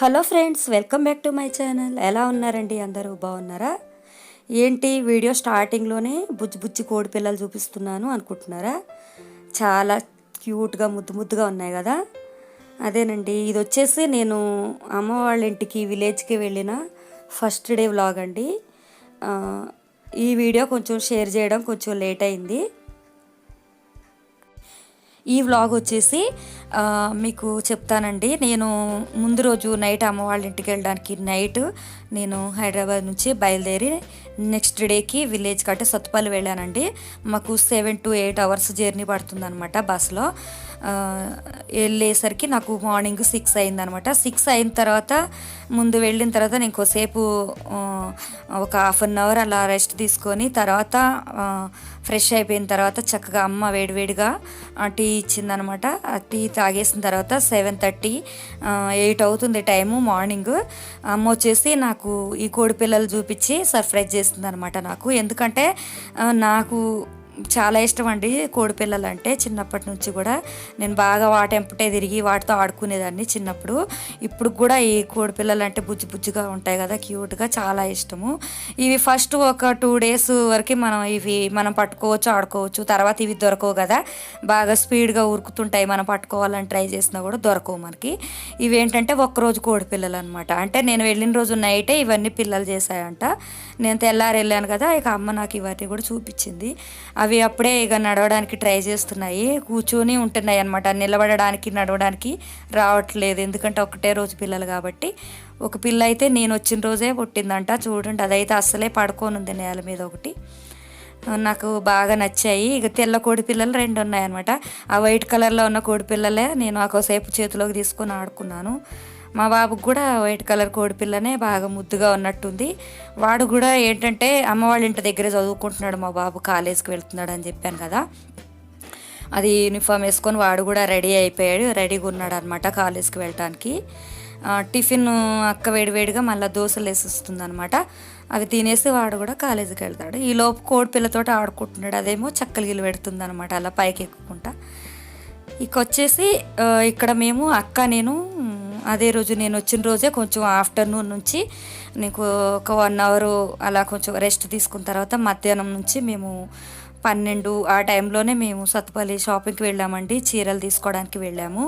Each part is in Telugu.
Hello friends welcome back to my channel. ఎలా ఉన్నారండి అందరూ? బాగున్నారా? ఏంటి వీడియో స్టార్టింగ్లోనే బుజ్జి బుజ్జి కోడి పిల్లలు చూపిస్తున్నాను అనుకుంటున్నారా? చాలా క్యూట్గా ముద్దు ముద్దుగా ఉన్నాయి కదా? అదేనండి ఇది వచ్చేసి నేను అమ్మ వాళ్ళ ఇంటికి విలేజ్కి వెళ్ళిన ఫస్ట్ డే వ్లాగ్ అండి. ఈ వీడియో కొంచెం షేర్ చేయడం కొంచెం లేట్ అయింది. ఈ వ్లాగ్ వచ్చేసి మీకు చెప్తానండి. నేను ముందు రోజు నైట్ అమ్మ వాళ్ళ ఇంటికి వెళ్ళడానికి నైట్ నేను హైదరాబాద్ నుంచి బయలుదేరి నెక్స్ట్ డేకి విలేజ్ కట్టే సత్తుపల్లి వెళ్ళానండి. మాకు seven to eight hours journey పడుతుందన్నమాట బస్సులో. వెళ్ళేసరికి నాకు మార్నింగ్ సిక్స్ అయిందనమాట సిక్స్ అయిన తర్వాత ముందు వెళ్ళిన తర్వాత నేను ఇంకోసేపు ఒక హాఫ్ అన్ అవర్ అలా రెస్ట్ తీసుకొని తర్వాత ఫ్రెష్ అయిపోయిన తర్వాత చక్కగా అమ్మ వేడివేడిగా టీ ఇచ్చిందనమాట ఆ టీ తాగేసిన తర్వాత సెవెన్ థర్టీ ఎయిట్ అవుతుంది టైము మార్నింగ్. అమ్మ వచ్చేసి నాకు ఈ కోడి పిల్లలు చూపించి సర్ప్రైజ్ చేస్తుంది అనమాట నాకు. ఎందుకంటే నాకు చాలా ఇష్టం అండి కోడిపిల్లలు అంటే చిన్నప్పటి నుంచి కూడా నేను బాగా వాటెంపటే తిరిగి వాటితో ఆడుకునేదాన్ని చిన్నప్పుడు. ఇప్పుడు కూడా ఈ కోడిపిల్లలు అంటే బుజ్జి బుజ్జిగా ఉంటాయి కదా క్యూట్గా చాలా ఇష్టము. ఇవి ఫస్ట్ ఒక టూ డేస్ వరకు మనం ఇవి మనం పట్టుకోవచ్చు ఆడుకోవచ్చు. తర్వాత ఇవి దొరకవు కదా బాగా స్పీడ్గా ఉరుకుతుంటాయి. మనం పట్టుకోవాలని ట్రై చేసినా కూడా దొరకవు మనకి. ఇవి ఏంటంటే ఒక్కరోజు కోడిపిల్లలు అనమాట అంటే నేను వెళ్ళిన రోజు నైటే ఇవన్నీ పిల్లలు చేశాయంట. నేను తెల్లారి వెళ్ళాను కదా ఇక అమ్మ నాకు ఇవన్నీ కూడా చూపించింది. అవి అప్పుడే ఇక నడవడానికి ట్రై చేస్తున్నాయి. కూర్చొని ఉంటున్నాయి అనమాట నిలబడడానికి నడవడానికి రావట్లేదు. ఎందుకంటే ఒకటే రోజు పిల్లలు కాబట్టి. ఒక పిల్ల అయితే నేను వచ్చిన రోజే పుట్టిందంట. చూడండి అదైతే అస్సలే పడుకోనుంది నేల మీద ఒకటి. నాకు బాగా నచ్చాయి. ఇక తెల్ల కోడి పిల్లలు రెండు ఉన్నాయన్నమాట ఆ వైట్ కలర్లో ఉన్న కోడి పిల్లలే నేను ఒకసేపు చేతిలోకి తీసుకొని ఆడుకున్నాను. మా బాబుకు కూడా వైట్ కలర్ కోడి పిల్లనే బాగా ముద్దుగా ఉన్నట్టుంది. వాడు కూడా ఏంటంటే అమ్మ వాళ్ళ ఇంటి దగ్గరే చదువుకుంటున్నాడు మా బాబు కాలేజీకి వెళ్తున్నాడు అని చెప్పాను కదా. అది యూనిఫామ్ వేసుకొని వాడు కూడా రెడీ అయిపోయాడు రెడీగా ఉన్నాడు అనమాట కాలేజ్కి వెళ్ళటానికి. టిఫిన్ అక్క వేడివేడిగా మళ్ళీ దోశలు వేసిస్తుంది అనమాట అవి తినేసి వాడు కూడా కాలేజీకి వెళ్తాడు. ఈ లోపు కోడి పిల్లతోటి ఆడుకుంటున్నాడు అదేమో చక్కలు గిల్లు పెడుతుంది అనమాట అలా పైకి ఎక్కుకుంటా ఇక వచ్చేసి ఇక్కడ మేము అక్క నేను అదే రోజు నేను వచ్చిన రోజే కొంచెం ఆఫ్టర్నూన్ నుంచి నీకు ఒక వన్ అవర్ అలా కొంచెం రెస్ట్ తీసుకున్న తర్వాత మధ్యాహ్నం నుంచి మేము పన్నెండు ఆ టైంలోనే మేము సత్తుపల్లి షాపింగ్కి వెళ్ళామండి చీరలు తీసుకోవడానికి వెళ్ళాము.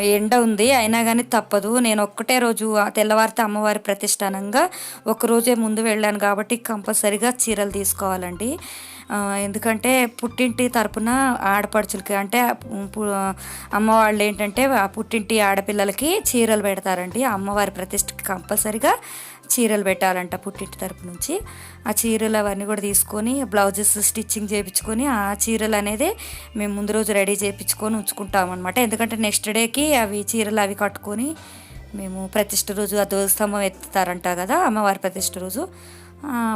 ఎండ ఉంది. అయినా కానీ తప్పదు. నేను ఒక్కటే రోజు తెల్లవారితే అమ్మవారి ప్రతిష్టానంగా ఒక రోజే ముందు వెళ్ళాను కాబట్టి కంపల్సరిగా చీరలు తీసుకోవాలండి. ఎందుకంటే పుట్టింటి తరపున ఆడపడుచులకి అంటే పు- ఏంటంటే ఆ పుట్టింటి ఆడపిల్లలకి చీరలు పెడతారండి. అమ్మవారి ప్రతిష్టకి కంపల్సరిగా చీరలు పెట్టాలంట పుట్టింటి తరపు నుంచి. ఆ చీరలు అవన్నీ కూడా తీసుకొని బ్లౌజెస్ స్టిచ్చింగ్ చేయించుకొని ఆ చీరలు అనేది మేము ముందు రోజు రెడీ చేయించుకొని ఉంచుకుంటాం అనమాట ఎందుకంటే నెక్స్ట్ డేకి అవి చీరలు అవి కట్టుకొని మేము ప్రతిష్ట రోజు ఆ ధ్వజస్తంభం ఎత్తుతారంట కదా అమ్మవారి ప్రతిష్ట రోజు.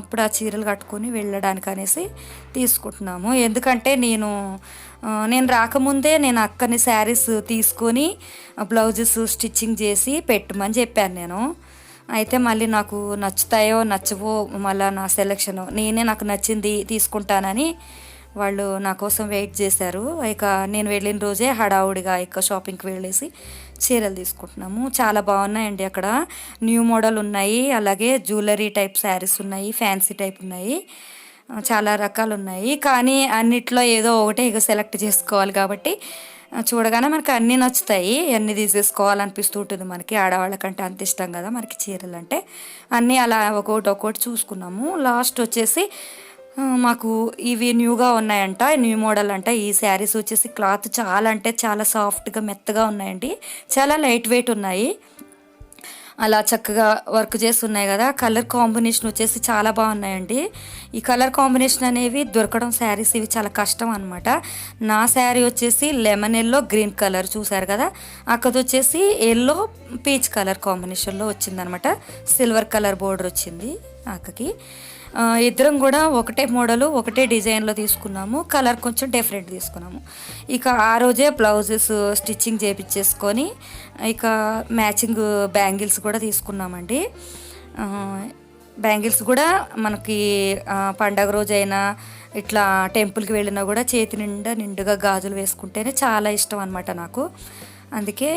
అప్పుడు ఆ చీరలు కట్టుకొని వెళ్ళడానికి అనేసి తీసుకుంటున్నాము. ఎందుకంటే నేను నేను రాకముందే నేను అక్కని శారీస్ తీసుకొని బ్లౌజెస్ స్టిచ్చింగ్ చేసి పెట్టమని చెప్పాను నేను. అయితే మళ్ళీ నాకు నచ్చుతాయో నచ్చవో మళ్ళీ నా సెలెక్షన్ నేనే నాకు నచ్చింది తీసుకుంటానని వాళ్ళు నా కోసం వెయిట్ చేశారు. ఇక నేను వెళ్ళిన రోజే హడావుడిగా ఇక షాపింగ్కి వెళ్ళేసి చీరలు తీసుకుంటున్నాము. చాలా బాగున్నాయండి అక్కడ. న్యూ మోడల్ ఉన్నాయి. అలాగే జ్యువెలరీ టైప్ శారీస్ ఉన్నాయి ఫ్యాన్సీ టైప్ ఉన్నాయి. చాలా రకాలు ఉన్నాయి. కానీ అన్నిట్లో ఏదో ఒకటే ఇక సెలెక్ట్ చేసుకోవాలి కాబట్టి చూడగానే మనకి అన్నీ నచ్చుతాయి. అన్నీ తీసేసుకోవాలనిపిస్తూ ఉంటుంది మనకి. ఆడవాళ్ళకంటే అంత ఇష్టం కదా మనకి చీరలు అంటే. అన్నీ అలా ఒక్కొక్కటి ఒక్కొక్కటి చూసుకున్నాము. లాస్ట్ వచ్చేసి మాకు ఇవి న్యూగా ఉన్నాయంట. న్యూ మోడల్ అంట. ఈ శారీస్ వచ్చేసి క్లాత్ చాలా అంటే చాలా సాఫ్ట్గా మెత్తగా ఉన్నాయండి. చాలా లైట్ వెయిట్ ఉన్నాయి. అలా చక్కగా వర్క్ చేస్తున్నాయి కదా. కలర్ కాంబినేషన్ వచ్చేసి చాలా బాగున్నాయండి. ఈ కలర్ కాంబినేషన్ అనేవి దొరకడం శారీస్ ఇవి చాలా కష్టం అనమాట నా శారీ వచ్చేసి లెమన్ ఎల్లో గ్రీన్ కలర్ చూసారు కదా. అక్కది వచ్చేసి ఎల్లో పీచ్ కలర్ కాంబినేషన్లో వచ్చిందనమాట సిల్వర్ కలర్ బోర్డర్ వచ్చింది అక్కకి. ఇద్దరం కూడా ఒకటే మోడలు ఒకటే డిజైన్లో తీసుకున్నాము. కలర్ కొంచెం డిఫరెంట్ తీసుకున్నాము. ఇక ఆ రోజే బ్లౌజెస్ స్టిచ్చింగ్ చేపించేసుకొని ఇక మ్యాచింగ్ బ్యాంగిల్స్ కూడా తీసుకున్నామండి. బ్యాంగిల్స్ కూడా మనకి పండగ రోజైనా ఇట్లా టెంపుల్కి వెళ్ళినా కూడా చేతి నిండా నిండుగా గాజులు వేసుకుంటేనే చాలా ఇష్టం అనమాట నాకు. అందుకే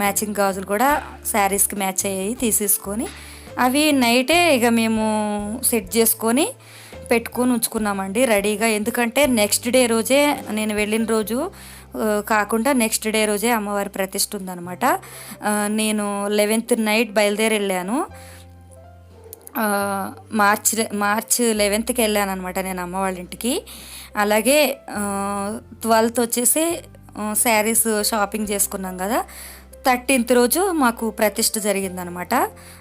మ్యాచింగ్ గాజులు కూడా శారీస్కి మ్యాచ్ అయ్యాయి తీసేసుకొని అవి నైటే ఇక మేము సెట్ చేసుకొని పెట్టుకొని ఉంచుకున్నామండి రెడీగా. ఎందుకంటే నెక్స్ట్ డే రోజే నేను వెళ్ళిన రోజు కాకుండా నెక్స్ట్ డే రోజే అమ్మవారి ప్రతిష్ఠ ఉందనమాట నేను లెవెన్త్ నైట్ బయలుదేరి వెళ్ళాను. మార్చ్ మార్చ్ లెవెన్త్కి వెళ్ళాను అనమాట నేను అమ్మ వాళ్ళ ఇంటికి. అలాగే ట్వెల్త్ వచ్చేసి శారీస్ షాపింగ్ చేసుకున్నాం కదా. థర్టీన్త్ రోజు మాకు ప్రతిష్ట జరిగిందనమాట.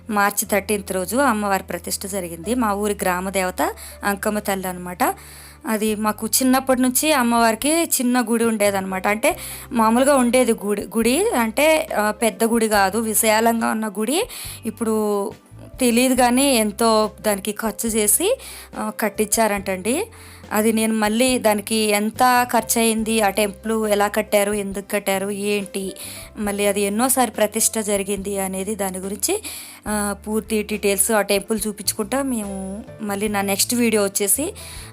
మార్చి థర్టీన్త్ రోజు అమ్మవారి ప్రతిష్ట జరిగింది. మా ఊరి గ్రామ దేవత అంకమ్మ తల్లి అనమాట. అది మాకు చిన్నప్పటి నుంచి అమ్మవారికి చిన్న గుడి ఉండేదన్నమాట అంటే మామూలుగా ఉండేది గుడి గుడి అంటే పెద్ద గుడి కాదు విశాలంగా ఉన్న గుడి. ఇప్పుడు తెలియదు కానీ ఎంతో దానికి ఖర్చు చేసి ఆ, కట్టించారంటండి. అది నేను మళ్ళీ దానికి ఎంత ఖర్చు అయింది ఆ టెంపుల్ ఎలా కట్టారు ఎందుకు కట్టారు ఏంటి మళ్ళీ అది ఎన్నోసారి ప్రతిష్ట జరిగింది అనేది దాని గురించి పూర్తి డీటెయిల్స్ ఆ టెంపుల్ చూపించుకుంటా. మేము మళ్ళీ నా నెక్స్ట్ వీడియో వచ్చేసి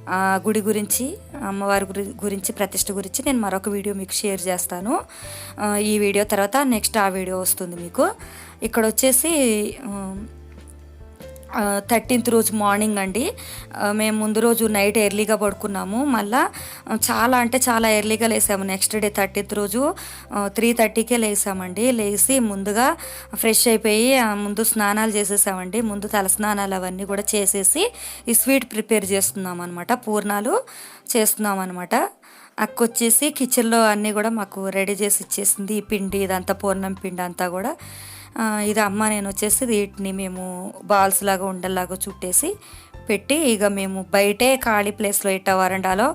ఆ గుడి గురించి అమ్మవారి గురి గురించి ప్రతిష్ట గురించి నేను మరొక వీడియో మీకు షేర్ చేస్తాను. ఈ వీడియో తర్వాత నెక్స్ట్ ఆ వీడియో వస్తుంది మీకు. ఇక్కడ వచ్చేసి థర్టీన్త్ రోజు మార్నింగ్ అండి. మేము ముందు రోజు నైట్ ఎర్లీగా పడుకున్నాము. మళ్ళా చాలా అంటే చాలా ఎర్లీగా లేసాము. నెక్స్ట్ డే థర్టీన్త్ రోజు త్రీ థర్టీకే లేసామండి. లేచి ముందుగా ఫ్రెష్ అయిపోయి ముందు స్నానాలు చేసేసామండి. ముందు తల స్నానాలు అవన్నీ కూడా చేసేసి ఈ స్వీట్ ప్రిపేర్ చేస్తున్నాం అనమాట పూర్ణాలు చేస్తున్నాం అనమాట అక్క వచ్చేసి కిచెన్లో అన్నీ కూడా మాకు రెడీ చేసి ఇచ్చేసింది. ఈ పిండి ఇదంతా పూర్ణం పిండి అంతా కూడా. ఇది అమ్మ నేను వచ్చేసి వీటిని మేము బాల్స్ లాగా ఉండల్లాగా చుట్టేసి పెట్టి ఇక మేము బయటే ఖాళీ ప్లేస్లో ఇట్ట వరండాలో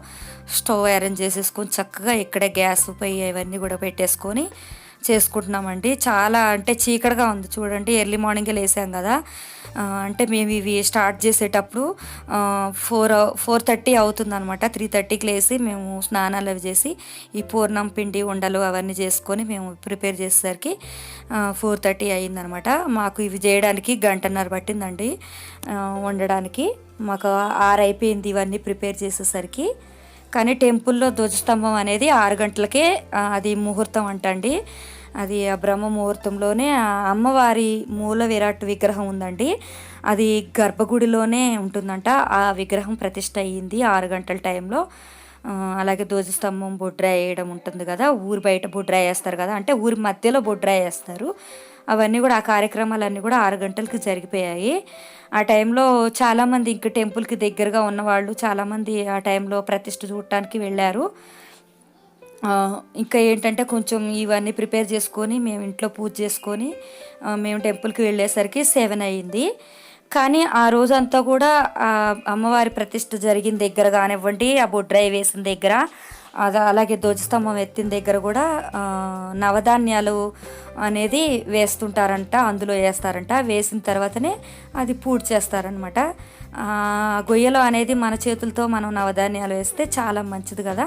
స్టవ్ అరేంజ్ చేసేసుకొని చక్కగా ఇక్కడే గ్యాస్ పొయ్యి ఇవన్నీ కూడా పెట్టేసుకొని చేసుకుంటున్నామండి. చాలా అంటే చీకటిగా ఉంది చూడండి. ఎర్లీ మార్నింగే లేసాం కదా. అంటే మేము ఇవి స్టార్ట్ చేసేటప్పుడు ఫోర్ ఫోర్ థర్టీ అవుతుంది అనమాట త్రీ థర్టీకి లేసి మేము స్నానాలు అవి చేసి ఈ పూర్ణం పిండి ఉండలు అవన్నీ చేసుకొని మేము ప్రిపేర్ చేసేసరికి ఫోర్ థర్టీ అయిందనమాట మాకు ఇవి చేయడానికి గంటన్నర పట్టిందండి వండడానికి. మాకు ఆరైపోయింది అయిపోయింది ఇవన్నీ ప్రిపేర్ చేసేసరికి. కానీ టెంపుల్లో ధ్వజస్తంభం అనేది ఆరు గంటలకే అది ముహూర్తం అంటండి. అది ఆ బ్రహ్మ ముహూర్తంలోనే అమ్మవారి మూల విరాట్ విగ్రహం ఉందండి. అది గర్భగుడిలోనే ఉంటుందంట. ఆ విగ్రహం ప్రతిష్ట అయ్యింది ఆరు గంటల టైంలో. అలాగే ధ్వజస్తంభం బొడ్రాయి వేయడం ఉంటుంది కదా ఊరు బయట బొడ్రాయి వేస్తారు కదా అంటే ఊరి మధ్యలో బొడ్రాయి వేస్తారు అవన్నీ కూడా ఆ కార్యక్రమాలన్నీ కూడా ఆరు గంటలకి జరిగిపోయాయి. ఆ టైంలో చాలామంది ఇంక టెంపుల్కి దగ్గరగా ఉన్నవాళ్ళు చాలామంది ఆ టైంలో ప్రతిష్ఠ చూడటానికి వెళ్ళారు. ఇంకా ఏంటంటే కొంచెం ఇవన్నీ ప్రిపేర్ చేసుకొని మేము ఇంట్లో పూజ చేసుకొని మేము టెంపుల్కి వెళ్ళేసరికి సెవెన్ అయ్యింది. కానీ ఆ రోజంతా కూడా అమ్మవారి ప్రతిష్ఠ జరిగిన దగ్గర కానివ్వండి ఆ బొడ్రాయి వేసిన దగ్గర అది అలాగే ధ్వజస్తంభం ఎత్తిన దగ్గర కూడా నవధాన్యాలు అనేది వేస్తుంటారంట అందులో వేస్తారంట. వేసిన తర్వాతనే అది పూర్తి చేస్తారనమాట గొయ్యలో అనేది మన చేతులతో మనం నవధాన్యాలు వేస్తే చాలా మంచిది కదా.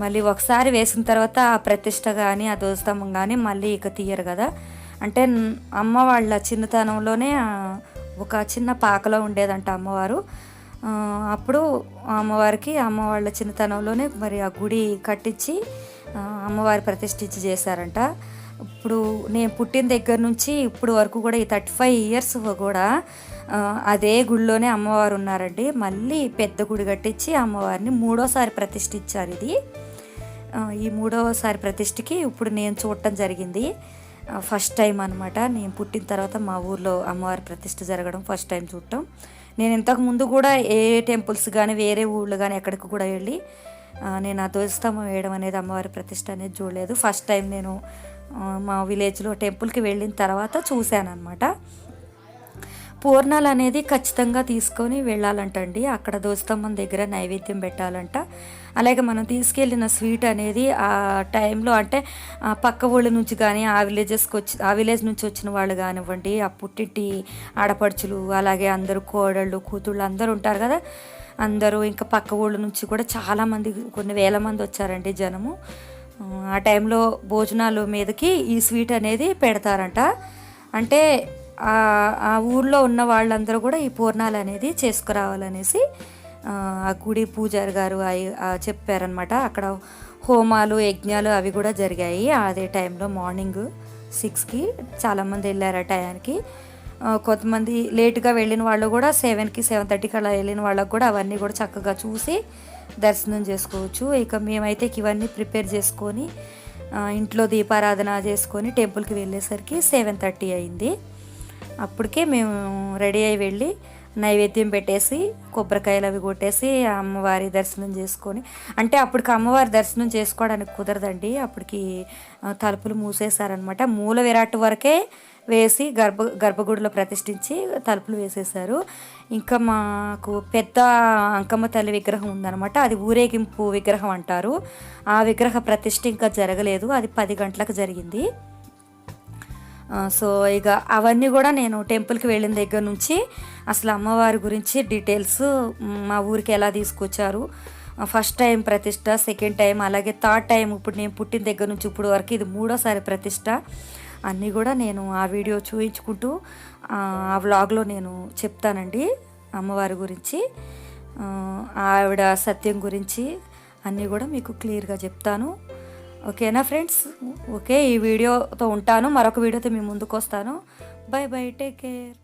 మళ్ళీ ఒకసారి వేసిన తర్వాత ఆ ప్రతిష్ట కానీ ఆ ధ్వజస్తంభం కానీ మళ్ళీ ఇక తీయరు కదా. అంటే అమ్మ వాళ్ళ చిన్నతనంలోనే ఒక చిన్న పాకలో ఉండేదంట అమ్మవారు. అప్పుడు అమ్మవారికి అమ్మ వాళ్ళ చిన్నతనంలోనే మరి ఆ గుడి కట్టించి అమ్మవారి ప్రతిష్ఠించి చేశారంట. ఇప్పుడు నేను పుట్టిన దగ్గర నుంచి ఇప్పుడు వరకు కూడా ఈ థర్టీ ఫైవ్ ఇయర్స్ కూడా అదే గుడిలోనే అమ్మవారు ఉన్నారండి. మళ్ళీ పెద్ద గుడి కట్టించి అమ్మవారిని మూడోసారి ప్రతిష్ఠించారు ఇది. ఈ మూడోసారి ప్రతిష్ఠకి ఇప్పుడు నేను చూడటం జరిగింది. ఫస్ట్ టైం అనమాట నేను పుట్టిన తర్వాత మా ఊర్లో అమ్మవారి ప్రతిష్ఠ జరగడం ఫస్ట్ టైం చూడటం. నేను ఇంతకు ముందు కూడా ఏ టెంపుల్స్ కానీ వేరే ఊళ్ళు కానీ ఎక్కడికి కూడా వెళ్ళి నేను ఆ ధ్వజస్తంభం వేయడం అనేది అమ్మవారి ప్రతిష్ట అనేది చూడలేదు. ఫస్ట్ టైం నేను మా విలేజ్లో టెంపుల్కి వెళ్ళిన తర్వాత చూశాను అనమాట పూర్ణాలు అనేది ఖచ్చితంగా తీసుకొని వెళ్ళాలంటండి. అక్కడ ధ్వజస్తంభం దగ్గర నైవేద్యం పెట్టాలంట. అలాగే మనం తీసుకెళ్ళిన స్వీట్ అనేది ఆ టైంలో అంటే ఆ పక్క ఊళ్ళ నుంచి కానీ ఆ విలేజెస్కి వచ్చి ఆ విలేజ్ నుంచి వచ్చిన వాళ్ళు కానివ్వండి ఆ పుట్టింటి ఆడపడుచులు అలాగే అందరూ కోడళ్ళు కూతుళ్ళు అందరూ ఉంటారు కదా. అందరూ ఇంకా పక్క ఊళ్ళ నుంచి కూడా చాలామంది కొన్ని వేల మంది వచ్చారండి జనము. ఆ టైంలో భోజనాలు మీదకి ఈ స్వీట్ అనేది పెడతారంట. అంటే ఆ ఆ ఊర్లో ఉన్న వాళ్ళందరూ కూడా ఈ పూర్ణాలు అనేది చేసుకురావాలనేసి ఆ గుడి పూజారి గారు చెప్పారనమాట అక్కడ హోమాలు యజ్ఞాలు అవి కూడా జరిగాయి. అదే టైంలో మార్నింగ్ సిక్స్కి చాలామంది వెళ్ళారు ఆ టయానికి. కొంతమంది లేటుగా వెళ్ళిన వాళ్ళు కూడా సెవెన్కి సెవెన్ థర్టీకి అలా వెళ్ళిన వాళ్ళకు కూడా అవన్నీ కూడా చక్కగా చూసి దర్శనం చేసుకోవచ్చు. ఇక మేమైతే ఇవన్నీ ప్రిపేర్ చేసుకొని ఇంట్లో దీపారాధన చేసుకొని టెంపుల్కి వెళ్ళేసరికి సెవెన్ థర్టీ అయింది. అప్పటికే మేము రెడీ అయి వెళ్ళి నైవేద్యం పెట్టేసి కొబ్బరికాయలు అవి కొట్టేసి అమ్మవారి దర్శనం చేసుకొని అంటే అప్పటికి అమ్మవారి దర్శనం చేసుకోవడానికి కుదరదండి. అప్పటికి తలుపులు మూసేశారనమాట మూల విరాట్ వరకే వేసి గర్భ గర్భగుడిలో ప్రతిష్ఠించి తలుపులు వేసేశారు. ఇంకా మాకు పెద్ద అంకమ్మ తల్లి విగ్రహం ఉందన్నమాట. అది ఊరేగింపు విగ్రహం అంటారు. ఆ విగ్రహ ప్రతిష్ఠ ఇంకా జరగలేదు. అది పది గంటలకు జరిగింది. సో ఇక అవన్నీ కూడా నేను టెంపుల్కి వెళ్ళిన దగ్గర నుంచి అసలు అమ్మవారి గురించి డీటెయిల్స్ మా ఊరికి ఎలా తీసుకొచ్చారు. ఫస్ట్ టైం ప్రతిష్ట సెకండ్ టైం అలాగే థర్డ్ టైం ఇప్పుడు నేను పుట్టిన దగ్గర నుంచి ఇప్పుడు వరకు ఇది మూడోసారి ప్రతిష్ట. అన్నీ కూడా నేను ఆ వీడియో చూపించుకుంటూ ఆ వ్లాగ్లో నేను చెప్తానండి అమ్మవారి గురించి. ఆవిడ సత్యం గురించి అన్నీ కూడా మీకు క్లియర్గా చెప్తాను. ఓకేనా ఫ్రెండ్స్? ఓకే ఈ వీడియోతో ఉంటాను. మరొక వీడియోతో మీ ముందుకు వస్తాను. Bye bye take care.